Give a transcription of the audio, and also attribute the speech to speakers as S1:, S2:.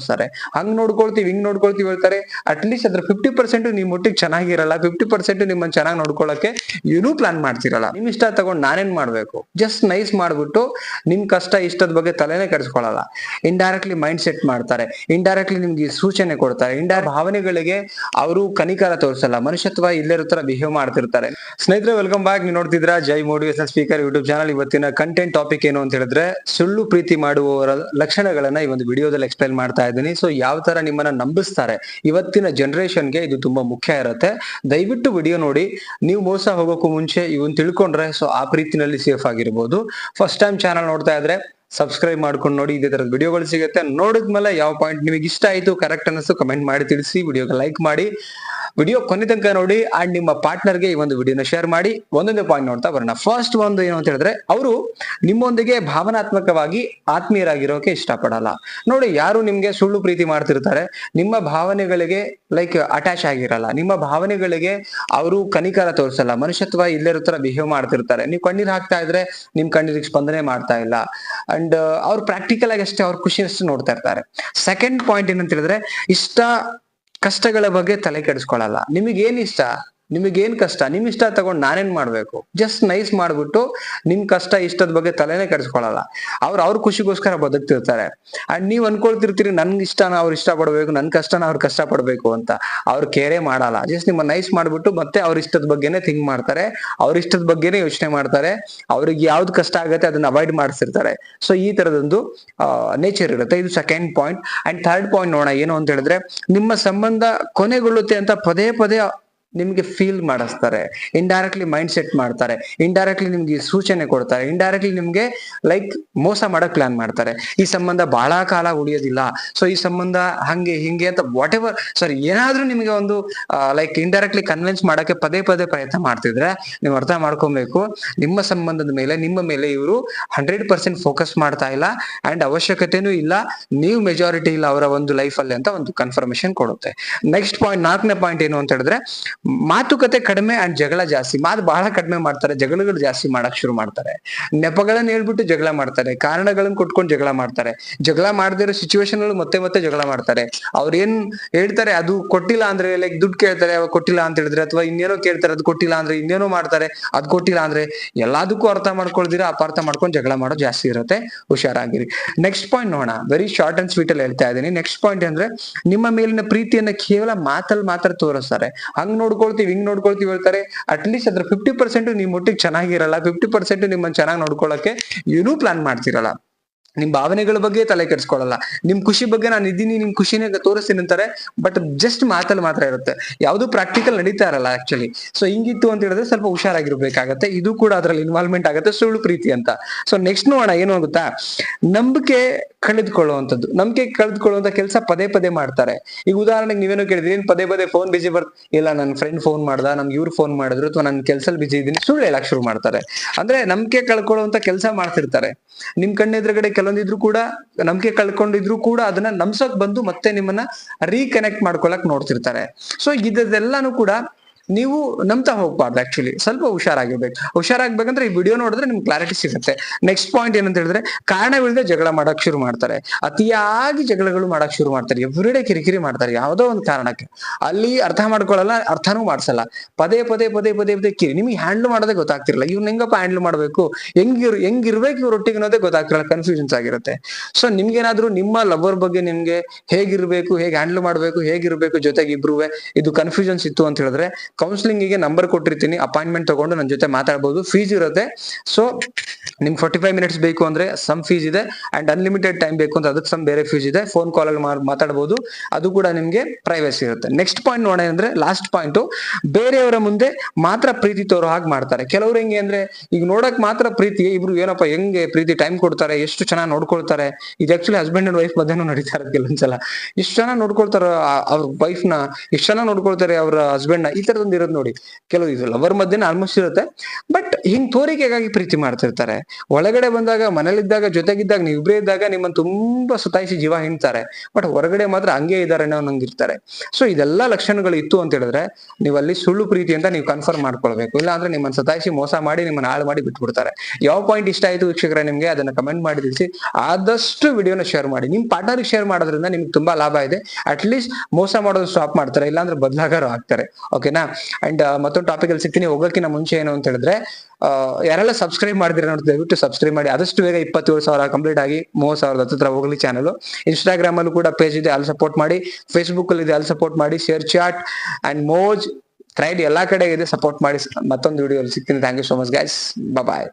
S1: ತೋರಿಸ್ತಾರೆ ಹಂಗ್ ನೋಡ್ಕೊಳ್ತೀವಿ, ಹಿಂಗ್ ನೋಡ್ಕೊಳ್ತೀವಿ ಹೇಳ್ತಾರೆ. ಅಟ್ಲೀಸ್ಟ್ ಅದ್ರ ಫಿಫ್ಟಿ ಪರ್ಸೆಂಟ್ ನಿಮ್ ಒಟ್ಟಿಗೆ ಚೆನ್ನಾಗಿರಲ್ಲ ಫಿಫ್ಟಿ ಪರ್ಸೆಂಟ್ ನಿಮ್ಮನ್ನ ಚೆನ್ನಾಗಿ ನೋಡ್ಕೊಳಕ್ಕೆ ಏನೂ ಪ್ಲಾನ್ ಮಾಡ್ತಿರಲ್ಲ. ನಿಮ್ ಇಷ್ಟ ತಗೊಂಡ್ ನಾನೇನ್ ಮಾಡ್ಬೇಕು? ಜಸ್ಟ್ ನೈಸ್ ಮಾಡ್ಬಿಟ್ಟು ನಿಮ್ ಕಷ್ಟ, ಇಷ್ಟದ ಬಗ್ಗೆ ತಲೆನೇ ಕೆಡಿಸ್ಕೊಳ್ಳಲ್ಲ ಇಂಡೈರೆಕ್ಟ್ಲಿ ಮೈಂಡ್ ಸೆಟ್ ಮಾಡ್ತಾರೆ. ಇಂಡೈರೆಕ್ಟ್ಲಿ ನಿಮ್ಗೆ ಸೂಚನೆ ಕೊಡ್ತಾರೆ. ಇಂಡೈರೆಕ್ಟ್ ಭಾವನೆಗಳಿಗೆ ಅವರು ಕನಿಕಾರ ತೋರಿಸಲ್ಲ. ಮನುಷ್ಯತ್ವ ಇಲ್ಲೇ ತರ ಬಿಹೇವ್ ಮಾಡ್ತಿರ್ತಾರೆ. ಸ್ನೇಹಿತರೆ ವೆಲ್ಕಮ್ ಬ್ಯಾಕ್ ನೀವು ನೋಡ್ತಿದ್ರ Jai motivation speaker YouTube channel ಇವತ್ತಿನ ಕಂಟೆಂಟ್ ಟಾಪಿಕ್ ಏನು ಅಂತ ಹೇಳಿದ್ರೆ ಸುಳ್ಳು ಪ್ರೀತಿ ಮಾಡುವವರ ಲಕ್ಷಣಗಳನ್ನ ಈ ಒಂದು ವಿಡಿಯೋದಲ್ಲಿ ಎಕ್ಸ್ಪ್ಲೈನ್ ಮಾಡ್ತಾ ಇದ್ದೀನಿ. ಸೊ ಯಾವ ತರ ನಿಮ್ಮನ್ನ ನಂಬಿಸ್ತಾರೆ? ಇವತ್ತಿನ ಜನರೇಷನ್ಗೆ ಇದು ತುಂಬಾ ಮುಖ್ಯ ಇರುತ್ತೆ. ದಯವಿಟ್ಟು ವಿಡಿಯೋ ನೋಡಿ. ನೀವು ಮೋಸ ಹೋಗೋಕ್ಕೂ ಮುಂಚೆ ಇವನ್ ತಿಳ್ಕೊಂಡ್ರೆ ಸೊ ಆ ಪ್ರೀತಿನಲ್ಲಿ ಸೇಫ್ ಆಗಿರ್ಬೋದು. ಫಸ್ಟ್ ಟೈಮ್ ಚಾನಲ್ ನೋಡ್ತಾ ಇದ್ರೆ ಸಬ್ಸ್ಕ್ರೈಬ್ ಮಾಡ್ಕೊಂಡು ನೋಡಿ, ಇದೇ ತರದ ವಿಡಿಯೋಗಳು ಸಿಗುತ್ತೆ. ನೋಡಿದ್ಮೇಲೆ ಯಾವ ಪಾಯಿಂಟ್ ನಿಮಗೆ ಇಷ್ಟ ಆಯ್ತು ಕರೆಕ್ಟ್ ಅನ್ನಿಸ್ತು ಕಮೆಂಟ್ ಮಾಡಿ ತಿಳಿಸಿ ವಿಡಿಯೋಗೆ ಲೈಕ್ ಮಾಡಿ. ವಿಡಿಯೋ ಕೊನೆ ತನಕ ನೋಡಿ ಅಂಡ್ ನಿಮ್ಮ ಪಾರ್ಟ್ನರ್ಗೆ ಈ ಒಂದು ವಿಡಿಯೋನ ಶೇರ್ ಮಾಡಿ. ಒಂದೊಂದೇ ಪಾಯಿಂಟ್ ನೋಡ್ತಾ ಬರೋಣ. ಫಸ್ಟ್ ಒಂದು ಏನು ಅಂತ ಹೇಳಿದ್ರೆ, ಅವರು ನಿಮ್ಮೊಂದಿಗೆ ಭಾವನಾತ್ಮಕವಾಗಿ ಆತ್ಮೀಯರಾಗಿರೋಕೆ ಇಷ್ಟಪಡಲ್ಲ. ನೋಡಿ, ಯಾರು ನಿಮ್ಗೆ ಸುಳ್ಳು ಪ್ರೀತಿ ಮಾಡ್ತಿರ್ತಾರೆ, ನಿಮ್ಮ ಭಾವನೆಗಳಿಗೆ ಲೈಕ್ ಅಟ್ಯಾಚ್ ಆಗಿರಲ್ಲ. ನಿಮ್ಮ ಭಾವನೆಗಳಿಗೆ ಅವರು ಕನಿಕಾರ ತೋರಿಸಲ್ಲ. ಮನುಷ್ಯತ್ವ ಇಲ್ಲೇ ತರ ಬಿಹೇವ್ ಮಾಡ್ತಿರ್ತಾರೆ. ನೀವು ಕಣ್ಣೀರ್ ಹಾಕ್ತಾ ಇದ್ರೆ, ನಿಮ್ ಕಣ್ಣೀರಿಗೆ ಸ್ಪಂದನೆ ಮಾಡ್ತಾ ಇಲ್ಲ. ಅಂಡ್ ಅವ್ರು ಪ್ರಾಕ್ಟಿಕಲ್ ಆಗಿ ಅಷ್ಟೇ ಅವ್ರ ಖುಷಿ ಅಷ್ಟು ನೋಡ್ತಾ ಇರ್ತಾರೆ. ಸೆಕೆಂಡ್ ಪಾಯಿಂಟ್ ಏನಂತ ಹೇಳಿದ್ರೆ ಇಷ್ಟ ಕಷ್ಟಗಳ ಬಗ್ಗೆ ತಲೆ ಕೆಡಿಸ್ಕೊಳ್ಳಲ್ಲ. ನಿಮಗೆ ಇಷ್ಟ? ನಿಮಗೆ ಏನ್ ಕಷ್ಟ? ನಿಮ್ ಇಷ್ಟ ತಗೊಂಡ್ ನಾನೇನ್ ಮಾಡ್ಬೇಕು? ಜಸ್ಟ್ ನೈಸ್ ಮಾಡ್ಬಿಟ್ಟು ನಿಮ್ ಕಷ್ಟ, ಇಷ್ಟದ ಬಗ್ಗೆ ತಲೆನೇ ಕೆಡಿಸ್ಕೊಳಲ್ಲ. ಅವ್ರು ಅವ್ರ ಖುಷಿಗೋಸ್ಕರ ಬದುಕ್ತಿರ್ತಾರೆ. ಅಂಡ್ ನೀವ್ ಅನ್ಕೊಳ್ತಿರ್ತೀರಿ ನನ್ ಇಷ್ಟನ ಅವ್ರ ಇಷ್ಟ ಪಡ್ಬೇಕು ನನ್ ಕಷ್ಟನ ಅವ್ರ ಕಷ್ಟ ಪಡ್ಬೇಕು ಅಂತ. ಅವ್ರು ಕೇರೆ ಮಾಡಲ್ಲ. ಜಸ್ಟ್ ನಿಮ್ಮ ನೈಸ್ ಮಾಡ್ಬಿಟ್ಟು ಮತ್ತೆ ಅವ್ರ ಇಷ್ಟದ ಬಗ್ಗೆನೇ ಥಿಂಕ್ ಮಾಡ್ತಾರೆ. ಅವ್ರ ಇಷ್ಟದ ಬಗ್ಗೆನೇ ಯೋಚನೆ ಮಾಡ್ತಾರೆ. ಅವ್ರಿಗೆ ಯಾವ್ದು ಕಷ್ಟ ಆಗುತ್ತೆ ಅದನ್ನ ಅವಾಯ್ಡ್ ಮಾಡಿಸಿರ್ತಾರೆ. ಸೊ ಈ ತರದೊಂದು ನೇಚರ್ ಇರುತ್ತೆ. ಇದು second point and third point ನೋಡೋಣ, ಏನು ಅಂತ ಹೇಳಿದ್ರೆ, ನಿಮ್ಮ ಸಂಬಂಧ ಕೊನೆಗೊಳ್ಳುತ್ತೆ ಅಂತ ಪದೇ ಪದೇ ನಿಮ್ಗೆ ಫೀಲ್ ಮಾಡಿಸ್ತಾರೆ. ಇಂಡೈರೆಕ್ಟ್ಲಿ ಮೈಂಡ್ ಸೆಟ್ ಮಾಡ್ತಾರೆ. ಇಂಡೈರೆಕ್ಟ್ಲಿ ನಿಮ್ಗೆ ಸೂಚನೆ ಕೊಡ್ತಾರೆ. ಇಂಡೈರೆಕ್ಟ್ಲಿ ನಿಮ್ಗೆ ಲೈಕ್ ಮೋಸ ಮಾಡಕ್ ಪ್ಲಾನ್ ಮಾಡ್ತಾರೆ. ಈ ಸಂಬಂಧ ಬಹಳ ಕಾಲ ಉಳಿಯೋದಿಲ್ಲ. ಸೊ ಈ ಸಂಬಂಧ ಹಂಗೆ, ಹಿಂಗೆ ಅಂತ ವಾಟ್ ಎವರ್ ಸಾರಿ ಏನಾದ್ರೂ ನಿಮಗೆ ಒಂದು ಲೈಕ್ ಇಂಡೈರೆಕ್ಟ್ಲಿ ಕನ್ವಿನ್ಸ್ ಮಾಡಕ್ಕೆ ಪದೇ ಪದೇ ಪ್ರಯತ್ನ ಮಾಡ್ತಿದ್ರೆ ನೀವು ಅರ್ಥ ಮಾಡ್ಕೊಬೇಕು. ನಿಮ್ಮ ಸಂಬಂಧದ ಮೇಲೆ, ನಿಮ್ಮ ಮೇಲೆ ಇವರು ಹಂಡ್ರೆಡ್ ಪರ್ಸೆಂಟ್ ಫೋಕಸ್ ಮಾಡ್ತಾ ಇಲ್ಲ. ಅಂಡ್ ಅವಶ್ಯಕತೆನೂ ಇಲ್ಲ. ನೀವು ಮೆಜಾರಿಟಿ ಇಲ್ಲ ಅವರ ಒಂದು ಲೈಫ್ ಅಲ್ಲಿ ಅಂತ ಒಂದು ಕನ್ಫರ್ಮೇಶನ್ ಕೊಡುತ್ತೆ. ನೆಕ್ಸ್ಟ್ ಪಾಯಿಂಟ್ ನಾಲ್ಕನೇ ಪಾಯಿಂಟ್ ಏನು ಅಂತ ಹೇಳಿದ್ರೆ ಮಾತುಕತೆ ಕಡಿಮೆ ಅಂಡ್ ಜಗಳ ಜಾಸ್ತಿ. ಮಾತು ಬಹಳ ಕಡಿಮೆ ಮಾಡ್ತಾರೆ, ಜಗಳಗಳು ಜಾಸ್ತಿ ಮಾಡಕ್ ಶುರು ಮಾಡ್ತಾರೆ. ನೆಪಗಳನ್ನ ಹೇಳ್ಬಿಟ್ಟು ಜಗಳ ಮಾಡ್ತಾರೆ, ಕಾರಣಗಳನ್ನ ಕೊಟ್ಕೊಂಡು ಜಗಳ ಮಾಡ್ತಾರೆ. ಜಗಳ ಮಾಡದಿರೋ ಸಿಚುವೇಶನ್ ಮತ್ತೆ ಮತ್ತೆ ಜಗಳ ಮಾಡ್ತಾರೆ. ಅವ್ರ ಏನ್ ಹೇಳ್ತಾರೆ, ಅದು ಕೊಟ್ಟಿಲ್ಲ ಅಂದ್ರೆ ಲೈಕ್ ದುಡ್ಡು ಕೇಳ್ತಾರೆ ಕೊಟ್ಟಿಲ್ಲ ಅಂತ ಹೇಳಿದ್ರೆ, ಅಥವಾ ಇನ್ನೇನೋ ಕೇಳ್ತಾರೆ, ಅದು ಕೊಟ್ಟಿಲ್ಲ ಅಂದ್ರೆ, ಇನ್ನೇನೋ ಮಾಡ್ತಾರೆ, ಅದ್ ಕೊಟ್ಟಿಲ್ಲ ಅಂದ್ರೆ, ಎಲ್ಲದಕ್ಕೂ ಅರ್ಥ ಮಾಡ್ಕೊಳ್ದಿರ, ಅಪಾರ್ಥ ಮಾಡ್ಕೊಂಡು ಜಗಳ ಮಾಡೋದು ಜಾಸ್ತಿ ಇರುತ್ತೆ. ಹುಷಾರಾಗಿರಿ. ನೆಕ್ಸ್ಟ್ ಪಾಯಿಂಟ್ ನೋಡೋಣ. ವೆರಿ ಶಾರ್ಟ್ ಅಂಡ್ ಸ್ವೀಟ್ ಅಲ್ಲಿ ಹೇಳ್ತಾ ಇದ್ದೀನಿ. ನೆಕ್ಸ್ಟ್ ಪಾಯಿಂಟ್ ಅಂದ್ರೆ, ನಿಮ್ಮ ಮೇಲಿನ ಪ್ರೀತಿಯನ್ನ ಕೇವಲ ಮಾತಲ್ಲಿ ಮಾತ್ರ ತೋರಿಸ್ತಾರೆ. ಹಂಗ್ ನೋಡ್ಕೊಳ್ತೀವಿ, ಹಿಂಗ್ ನೋಡ್ಕೊಳ್ತೀವಿ ಹೇಳ್ತಾರೆ. ಅಟ್ಲೀಸ್ಟ್ ಅದ್ರ ಫಿಫ್ಟಿ ಪರ್ಸೆಂಟ್ ನಿಮ್ ಒಟ್ಟಿಗೆ ಚೆನ್ನಾಗಿರಲ್ಲ ಫಿಫ್ಟಿ ಪರ್ಸೆಂಟ್ ನಿಮ್ಮನ್ನ ಚೆನ್ನಾಗಿ ನೋಡ್ಕೊಳಕ್ಕೆ ಏನೂ ಪ್ಲಾನ್ ಮಾಡ್ತಿರಲ್ಲ. ನಿಮ್ ಭಾವನೆಗಳ ಬಗ್ಗೆ ತಲೆ ಕೆಡಿಸ್ಕೊಳ್ಳಲ್ಲ ನಿಮ್ ಖುಷಿ ಬಗ್ಗೆ ನಾನು ಇದ್ದೀನಿ, ನಿಮ್ ಖುಷಿನೇ ತೋರಿಸ್ತೀನಿ ಅಂತಾರೆ ಬಟ್ ಜಸ್ಟ್ ಮಾತಲ್ಲಿ ಮಾತ್ರ ಇರುತ್ತೆ. ಯಾವುದು ಪ್ರಾಕ್ಟಿಕಲ್ ನಡೀತಾ ಇರಲ್ಲ ಆಕ್ಚುಲಿ ಸೊ ಹಿಂಗಿತ್ತು ಅಂತ ಹೇಳಿದ್ರೆ ಸ್ವಲ್ಪ ಹುಷಾರಾಗಿರ್ಬೇಕಾಗತ್ತೆ. ಇದು ಕೂಡ ಅದ್ರಲ್ಲಿ ಇನ್ವಾಲ್ವ್ಮೆಂಟ್ ಆಗುತ್ತೆ, ಸುಳ್ಳು ಪ್ರೀತಿ ಅಂತ. ಸೊ ನೆಕ್ಸ್ಟ್ ನೋಡೋಣ, ಏನು ಗೊತ್ತಾ ನಂಬಿಕೆ ಕಳೆದುಕೊಳ್ಳುವಂಥದ್ದು. ನಂಬಿಕೆ ಕಳೆದುಕೊಳ್ಳುವಂತ ಕೆಲಸ ಪದೇ ಪದೇ ಮಾಡ್ತಾರೆ. ಈಗ ಉದಾಹರಣೆಗೆ ನೀವೇನೋ ಕೇಳಿದ್ರಿ, ಏನ್ ಪದೇ ಪದೇ ಫೋನ್ ಬಿಜಿ ಬರ್ತ ಇಲ್ಲ ನನ್ನ ಫ್ರೆಂಡ್ ಫೋನ್ ಮಾಡ್ದ, ನಮ್ಗೆ ಇವ್ರು ಫೋನ್ ಮಾಡಿದ್ರು, ಅಥವಾ ನನ್ನ ಕೆಲ್ಸಲ್ ಬಿಜಿ ಇದ್ದೀನಿ, ಸುಳ್ಳು ಹೇಳಕ್ ಶುರು ಮಾಡ್ತಾರೆ. ಅಂದ್ರೆ ನಂಬಿಕೆ ಕಳ್ಕೊಳ್ಳುವಂತ ಕೆಲಸ ಮಾಡ್ತಿರ್ತಾರೆ. ನಿಮ್ ಕಣ್ಣೆದುರುಗಡೆ ಕೆಲವೊಂದಿದ್ರು ಕೂಡ, ನಂಬಿಕೆ ಕಳ್ಕೊಂಡಿದ್ರು ಕೂಡ ಅದನ್ನ ನಮ್ಸಕ್ ಬಂದು ಮತ್ತೆ ನಿಮ್ಮನ್ನ ರೀಕನೆಕ್ಟ್ ಮಾಡ್ಕೊಳಕ್ ನೋಡ್ತಿರ್ತಾರೆ. ಸೊ ಇದೆಲ್ಲಾನು ಕೂಡ ನೀವು ನಂಬ್ತಾ ಹೋಗ್ಬಾರ್ದು ಆಕ್ಚುಲಿ ಸ್ವಲ್ಪ ಹುಷಾರಾಗಿರ್ಬೇಕು. ಹುಷಾರಾಗ್ಬೇಕಂದ್ರೆ ಈ ವಿಡಿಯೋ ನೋಡಿದ್ರೆ ನಿಮ್ಗೆ ಕ್ಲಾರಿಟಿ ಸಿಗುತ್ತೆ. ನೆಕ್ಸ್ಟ್ ಪಾಯಿಂಟ್ ಏನಂತ ಹೇಳಿದ್ರೆ ಕಾರಣವಿಲ್ಲದೆ ಜಗಳ ಮಾಡಕ್ ಶುರು ಮಾಡ್ತಾರೆ. ಅತಿಯಾಗಿ ಜಗಳಗಳು ಮಾಡಕ್ ಶುರು ಮಾಡ್ತಾರೆ. ಎವ್ರಿಡೇ ಕಿರಿಕಿರಿ ಮಾಡ್ತಾರೆ. ಯಾವುದೋ ಒಂದು ಕಾರಣಕ್ಕೆ. ಅಲ್ಲಿ ಅರ್ಥ ಮಾಡ್ಕೊಳ್ಳಲ್ಲ, ಅರ್ಥನೂ ಮಾಡ್ಸಲ್ಲ. ಪದೇ ಪದೇ ಪದೇ ಪದೇ ಪದೇ ಕಿರಿ. ನಿಮಗೆ ಹ್ಯಾಂಡಲ್ ಮಾಡೋದೇ ಗೊತ್ತಾಗ್ತಿರಲ್ಲ. ಇವ್ನ ಹೆಂಗಪ್ಪ ಹ್ಯಾಂಡಲ್ ಮಾಡ್ಬೇಕು? ಹೆಂಗಿರ್, ಹೆಂಗಿರ್ಬೇಕು ಇವ್ರ ಒಟ್ಟಿಗೆ ಅನ್ನೋದೇ ಗೊತ್ತಾಗ್ತಿರಲ್ಲ. ಕನ್ಫ್ಯೂಷನ್ಸ್ ಆಗಿರುತ್ತೆ. ಸೊ ನಿಮ್ಗೇನಾದ್ರೂ ನಿಮ್ಮ ಲವರ್ ಬಗ್ಗೆ ನಿಮ್ಗೆ ಹೇಗಿರ್ಬೇಕು, ಹೇಗೆ ಹ್ಯಾಂಡಲ್ ಮಾಡ್ಬೇಕು, ಹೇಗಿರ್ಬೇಕು ಜೊತೆಗೆ ಇಬ್ರುವೆ, ಇದು ಕನ್ಫ್ಯೂಷನ್ಸ್ ಇತ್ತು ಅಂತ ಹೇಳಿದ್ರೆ ಕೌನ್ಸಿಲಿಂಗ್ಗೆ ನಂಬರ್ ಕೊಟ್ಟಿರ್ತೀನಿ ಅಪಾಯಿಂಟ್ಮೆಂಟ್ ತಗೊಂಡು ನನ್ನ ಜೊತೆ ಮಾತಾಡ್ಬೋದು ಫೀಸ್ ಇರುತ್ತೆ. ಸೊ ನಿಮ್ಗೆ ಫೋರ್ಟಿ ಫೈವ್ ಮಿನಿಟ್ಸ್ ಬೇಕು ಅಂದ್ರೆ ಸಮ್ ಫೀಸ್ ಇದೆ ಅಂಡ್ ಅನ್ಲಿಮಿಟೆಡ್ ಟೈಮ್ ಬೇಕು ಅಂತ ಅದಕ್ಕೆ ಸಮ್ ಬೇರೆ ಫೀಸ್ ಇದೆ. ಫೋನ್ ಕಾಲ್ ಅಲ್ಲಿ ಮಾತಾಡಬಹುದು ಅದು ಕೂಡ ನಿಮ್ಗೆ ಪ್ರೈವಸಿ ಇರುತ್ತೆ. ನೆಕ್ಸ್ಟ್ ಪಾಯಿಂಟ್ ನೋಡೋಣ ಅಂದ್ರೆ ಲಾಸ್ಟ್ ಪಾಯಿಂಟ್ ಬೇರೆಯವರ ಮುಂದೆ ಮಾತ್ರ ಪ್ರೀತಿ ತೋರೋ ಹಾಗೆ ಮಾಡ್ತಾರೆ. ಕೆಲವ್ರು ಹೆಂಗೆ ಅಂದ್ರೆ, ಈಗ ನೋಡಕ್ ಮಾತ್ರ ಪ್ರೀತಿ ಇಬ್ರು ಏನಪ್ಪ, ಹೆಂಗೆ ಪ್ರೀತಿ ಟೈಮ್ ಕೊಡ್ತಾರೆ, ಎಷ್ಟು ಚೆನ್ನಾಗಿ ನೋಡ್ಕೊಳ್ತಾರೆ? ಇದು ಆಕ್ಚುಲಿ ಹಸ್ಬೆಂಡ್ ಅಂಡ್ ವೈಫ್ ಮಧ್ಯನೂ ನಡೀತಾರೆ ಕೆಲವೊಂದ್ಸಲ. ಇಷ್ಟು ಚೆನ್ನಾಗಿ ನೋಡ್ಕೊಳ್ತಾರ ಅವ್ರ ವೈಫ್ನ, ಇಷ್ಟು ಚೆನ್ನಾಗಿ ನೋಡ್ಕೊಳ್ತಾರೆ ಅವ್ರ ಹಸ್ಬೆಂಡ್ನ. ಈ ತರ ಒಂದು ಇರೋದು ನೋಡಿ. ಕೆಲವು ಇದು ಲವರ್ ಮಧ್ಯೆ ಆಲ್ಮೋಸ್ಟ್ ಇರುತ್ತೆ. ಬಟ್ ಹಿಂಗ್ ತೋರಿಕೆಗಾಗಿ ಪ್ರೀತಿ ಮಾಡ್ತಿರ್ತಾರೆ. ಒಳಗಡೆ ಬಂದಾಗ, ಮನೇಲಿದ್ದಾಗ, ಜೊತೆಗಿದ್ದಾಗ ನೀವು ಇಬ್ಬರೇ ಇದ್ದಾಗ ನಿಮ್ಮನ್ನು ತುಂಬಾ ಸತಾಯಿಸಿ ಜೀವ ಹಿಂತಾರೆ ಬಟ್ ಹೊರಗಡೆ ಮಾತ್ರ ಹಂಗೆ ಇದ್ದಾರೆ ಅನ್ನೋ ನಂಗಿರ್ತಾರೆ ಸೊ ಇದೆಲ್ಲ ಲಕ್ಷಣಗಳು ಇತ್ತು ಅಂತ ಹೇಳಿದ್ರೆ ನೀವು ಅಲ್ಲಿ ಸುಳ್ಳು ಪ್ರೀತಿ ಅಂತ ನೀವು ಕನ್ಫರ್ಮ್ ಮಾಡ್ಕೊಳ್ಬೇಕು. ಇಲ್ಲ ಅಂದ್ರೆ ನಿಮ್ಮನ್ನು ಸತಾಯಿಸಿ ಮೋಸ ಮಾಡಿ ನಿಮ್ಮನ್ನ ಹಾಳು ಮಾಡಿ ಬಿಟ್ಬಿಡ್ತಾರೆ. ಯಾವ ಪಾಯಿಂಟ್ ಇಷ್ಟ ಆಯ್ತು ವೀಕ್ಷಕರೇ ನಿಮ್ಗೆ? ಅದನ್ನ ಕಮೆಂಟ್ ಮಾಡಿ ತಿಳಿಸಿ. ಆದಷ್ಟು ವಿಡಿಯೋನ ಶೇರ್ ಮಾಡಿ. ನಿಮ್ ಪಾರ್ಟ್ನರ್ಗೆ ಶೇರ್ ಮಾಡೋದ್ರಿಂದ ನಿಮ್ಗೆ ತುಂಬಾ ಲಾಭ ಇದೆ. ಅಟ್ ಲೀಸ್ಟ್ ಮೋಸ ಮಾಡೋದು ಸ್ಟಾಪ್ ಮಾಡ್ತಾರೆ. ಇಲ್ಲಾಂದ್ರೆ ಬದಲಾಗಾರು ಆಗ್ತಾರೆ. ಓಕೆನಾ ಅಂಡ್ ಮತ್ತೊಂದು ಟಾಪಿಕ್ ಅಲ್ಲಿ ಸಿಗ್ತೀನಿ. ಹೋಗೋಕ್ಕಿಂತ ಮುಂಚೆ ಏನು ಅಂತ ಹೇಳಿದ್ರೆ ಯಾರೆಲ್ಲ ಸಬ್ಸ್ಕ್ರೈಬ್ ಮಾಡಿದ್ರೆ ನೋಡಿ ದಯವಿಟ್ಟು ಸಬ್ಸ್ಕ್ರೈಬ್ ಮಾಡಿ. ಆದಷ್ಟು ಬೇಗ ಇಪ್ಪತ್ತೇಳು ಸಾವಿರ ಕಂಪ್ಲೀಟ್ ಆಗಿ ಮೂವತ್ ಸಾವಿರದ ಹತ್ತಿರ ಹೋಗ್ಲಿ ಚಾನಲ್ ಇನ್ಸ್ಟಾಗ್ರಾಮ್ ಅಲ್ಲೂ ಕೂಡ ಪೇಜ್ ಇದೆ, ಅಲ್ಲಿ ಸಪೋರ್ಟ್ ಮಾಡಿ. ಫೇಸ್ಬುಕ್ ಅಲ್ಲಿ ಇದೆ, ಅಲ್ಲಿ ಸಪೋರ್ಟ್ ಮಾಡಿ. ಶೇರ್ ಚಾಟ್ ಅಂಡ್ ಮೋಜ್ ಥ್ರೈಡ್ ಎಲ್ಲಾ ಕಡೆ ಇದೆ ಸಪೋರ್ಟ್ ಮಾಡಿ. ಮತ್ತೊಂದು ವಿಡಿಯೋ ಸಿಗ್ತೀನಿ. Thank you so much guys bye